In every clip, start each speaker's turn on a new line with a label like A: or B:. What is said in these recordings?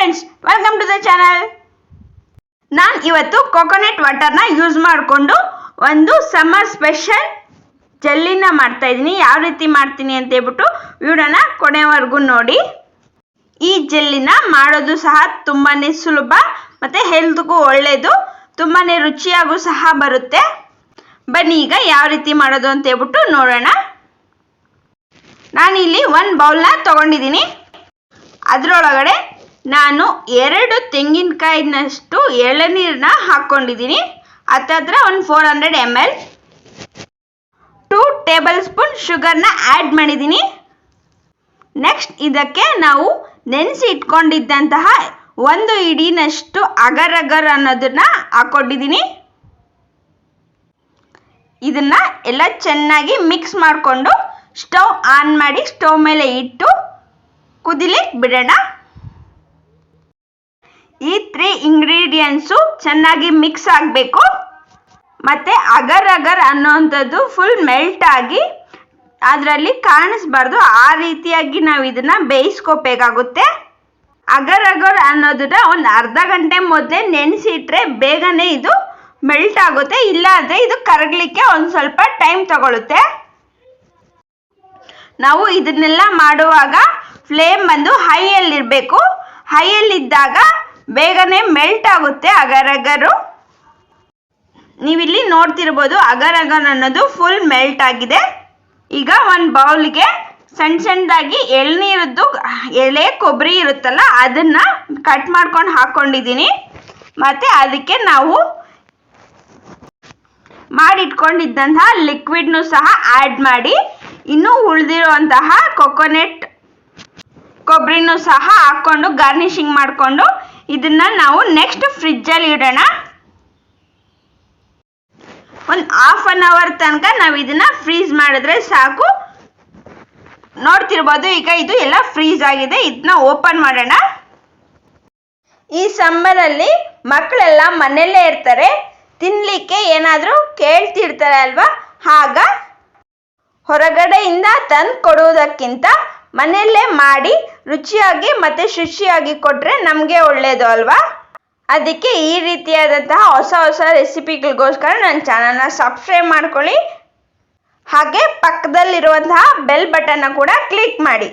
A: Friends welcome to the channel ನಾನು ಇವತ್ತು coconut ವಾಟರ್ನ use ಮಾಡಿಕೊಂಡು ಒಂದು ಸಮ್ಮರ್ ಸ್ಪೆಷಲ್ ಜೆಲ್ಲಿನ ಮಾಡ್ತಾ ಇದ್ದೀನಿ. ಯಾವ ರೀತಿ ಮಾಡ್ತೀನಿ ಅಂತ ಹೇಳ್ಬಿಟ್ಟು ವಿಡಿಯೋನ ಕೊನೆವರೆಗೂ ನೋಡಿ. ಈ ಜೆಲ್ಲಿನ ಮಾಡೋದು ಸಹ ತುಂಬಾ ಸುಲಭ ಮತ್ತು ಹೆಲ್ತ್ಗೂ ಒಳ್ಳೆಯದು ತುಂಬಾ ರುಚಿಯಾಗೂ ಸಹ ಬರುತ್ತೆ. ಬನ್ನಿ ಈಗ ಯಾವ ರೀತಿ ಮಾಡೋದು ಅಂತ ಹೇಳ್ಬಿಟ್ಟು ನೋಡೋಣ. ನಾನಿಲ್ಲಿ ಒಂದು ಬೌಲ್ನ ತೊಗೊಂಡಿದ್ದೀನಿ. ಅದರೊಳಗಡೆ ನಾನು ಎರಡು ತೆಂಗಿನಕಾಯಿನಷ್ಟು ಎಳನೀರನ್ನ ಹಾಕ್ಕೊಂಡಿದ್ದೀನಿ. ಹತ್ತತ್ರ ಒಂದು four hundred M L two tablespoon ಶುಗರ್ನ add ಮಾಡಿದ್ದೀನಿ. ನೆಕ್ಸ್ಟ್ ಇದಕ್ಕೆ ನಾವು ನೆನೆಸಿ ಇಟ್ಕೊಂಡಿದ್ದಂತಹ ಒಂದು ಇಡಿನಷ್ಟು ಅಗರ್ ಅಗರ್ ಅನ್ನೋದನ್ನ ಹಾಕ್ಕೊಂಡಿದ್ದೀನಿ. ಇದನ್ನ ಎಲ್ಲ ಚೆನ್ನಾಗಿ ಮಿಕ್ಸ್ ಮಾಡಿಕೊಂಡು ಸ್ಟವ್ ಆನ್ ಮಾಡಿ ಸ್ಟವ್ ಮೇಲೆ ಇಟ್ಟು ಕುದಿಲಿಕ್ಕೆ ಬಿಡೋಣ. ಈ ತ್ರೀ ಇಂಗ್ರೀಡಿಯೆಂಟ್ಸು ಚೆನ್ನಾಗಿ ಮಿಕ್ಸ್ ಆಗಬೇಕು. ಮತ್ತು ಅಗರ್ ಅಗರ್ ಅನ್ನೋವಂಥದ್ದು ಫುಲ್ ಮೆಲ್ಟ್ ಆಗಿ ಅದರಲ್ಲಿ ಕಾಣಿಸ್ಬಾರ್ದು. ಆ ರೀತಿಯಾಗಿ ನಾವು ಇದನ್ನು ಬೇಯಿಸ್ಕೋಬೇಕಾಗುತ್ತೆ. ಅಗರ್ ಅಗರ್ ಅನ್ನೋದನ್ನ ಒಂದು ಅರ್ಧ ಗಂಟೆ ಮೊದಲೇ ನೆನೆಸಿಟ್ರೆ ಬೇಗನೆ ಇದು ಮೆಲ್ಟ್ ಆಗುತ್ತೆ. ಇಲ್ಲ ಅಂದರೆ ಇದು ಕರಗಲಿಕ್ಕೆ ಒಂದು ಸ್ವಲ್ಪ ಟೈಮ್ ತಗೊಳುತ್ತೆ. ನಾವು ಇದನ್ನೆಲ್ಲ ಮಾಡುವಾಗ ಫ್ಲೇಮ್ ಬಂದು ಹೈಯಲ್ಲಿರಬೇಕು ಹೈಯಲ್ಲಿದ್ದಾಗ ಬೇಗನೆ ಮೆಲ್ಟ್ ಆಗುತ್ತೆ ಅಗರಗರು. ಅಗರು ನೀವಿಲ್ಲಿ ನೋಡ್ತಿರ್ಬೋದು ಅಗರ್ ಅಗರ್ ಅನ್ನೋದು ಫುಲ್ ಮೆಲ್ಟ್ ಆಗಿದೆ. ಈಗ ಒಂದು ಬೌಲ್ಗೆ ಸಣ್ಣ ಸಣ್ಣದಾಗಿ ಎಳ್ನೀರದ್ದು, ಎಳೆ ಕೊಬ್ಬರಿ ಇರುತ್ತಲ್ಲ, ಅದನ್ನು ಕಟ್ ಮಾಡ್ಕೊಂಡು ಹಾಕ್ಕೊಂಡಿದ್ದೀನಿ ಮತ್ತು ಅದಕ್ಕೆ ನಾವು ಮಾಡಿಟ್ಕೊಂಡಿದ್ದಂತಹ ಲಿಕ್ವಿಡ್ನು ಸಹ ಆ್ಯಡ್ ಮಾಡಿ, ಇನ್ನೂ ಉಳಿದಿರುವಂತಹ ಕೊಕೊನೆಟ್ ಕೊಬ್ಬರಿನೂ ಸಹ ಹಾಕ್ಕೊಂಡು ಗಾರ್ನಿಷಿಂಗ್ ಮಾಡಿಕೊಂಡು ಇದನ್ನು ನಾವು ನೆಕ್ಸ್ಟ್ ಫ್ರಿಜ್ಜಲ್ಲಿ ಇಡೋಣ. ಒಂದು ಹಾಫ್ ಅನ್ ಅವರ್ ತನಕ ನಾವು ಇದನ್ನ ಫ್ರೀಸ್ ಮಾಡಿದ್ರೆ ಸಾಕು. ನೋಡ್ತಿರ್ಬೋದು, ಈಗ ಇದು ಎಲ್ಲ ಫ್ರೀಸ್ ಆಗಿದೆ, ಇದನ್ನ ಓಪನ್ ಮಾಡೋಣ. ಈ ಸಮ್ಮರಲ್ಲಿ ಮಕ್ಕಳೆಲ್ಲ ಮನೆಯಲ್ಲೇ ಇರ್ತಾರೆ. ತಿನ್ನಲಿಕ್ಕೆ ಏನಾದರೂ ಕೇಳ್ತಿರ್ತಾರೆ ಅಲ್ವಾ? ಆಗ ಹೊರಗಡೆಯಿಂದ ತಂದು ಕೊಡುವುದಕ್ಕಿಂತ ಮನೆಯಲ್ಲೇ ಮಾಡಿ ರುಚಿಯಾಗಿ ಮತ್ತೆ ಶುಚಿಯಾಗಿ ಕೊಟ್ಟರೆ ನಮಗೆ ಒಳ್ಳೆಯದು ಅಲ್ವಾ? ಅದಕ್ಕೆ ಈ ರೀತಿಯಾದಂತಹ ಹೊಸ ಹೊಸ ರೆಸಿಪಿಗಳಿಗೋಸ್ಕರ ನನ್ನ ಚಾನಲ್ನ ಸಬ್ಸ್ಕ್ರೈಬ್ ಮಾಡ್ಕೊಳ್ಳಿ. ಹಾಗೆ ಪಕ್ಕದಲ್ಲಿರುವಂತಹ ಬೆಲ್ ಬಟನ್ನ ಕೂಡ ಕ್ಲಿಕ್ ಮಾಡಿ.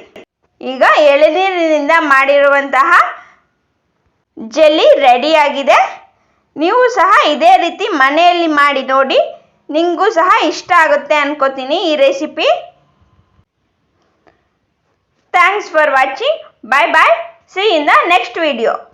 A: ಈಗ ಎಳನೀರಿನಿಂದ ಮಾಡಿರುವಂತಹ ಜೆಲ್ಲಿ ರೆಡಿಯಾಗಿದೆ. ನೀವು ಸಹ ಇದೇ ರೀತಿ ಮನೆಯಲ್ಲಿ ಮಾಡಿ ನೋಡಿ. ನಿಮಗೂ ಸಹ ಇಷ್ಟ ಆಗುತ್ತೆ ಅನ್ಕೋತೀನಿ ಈ recipe. Thanks for watching. Bye bye. See you in the next video.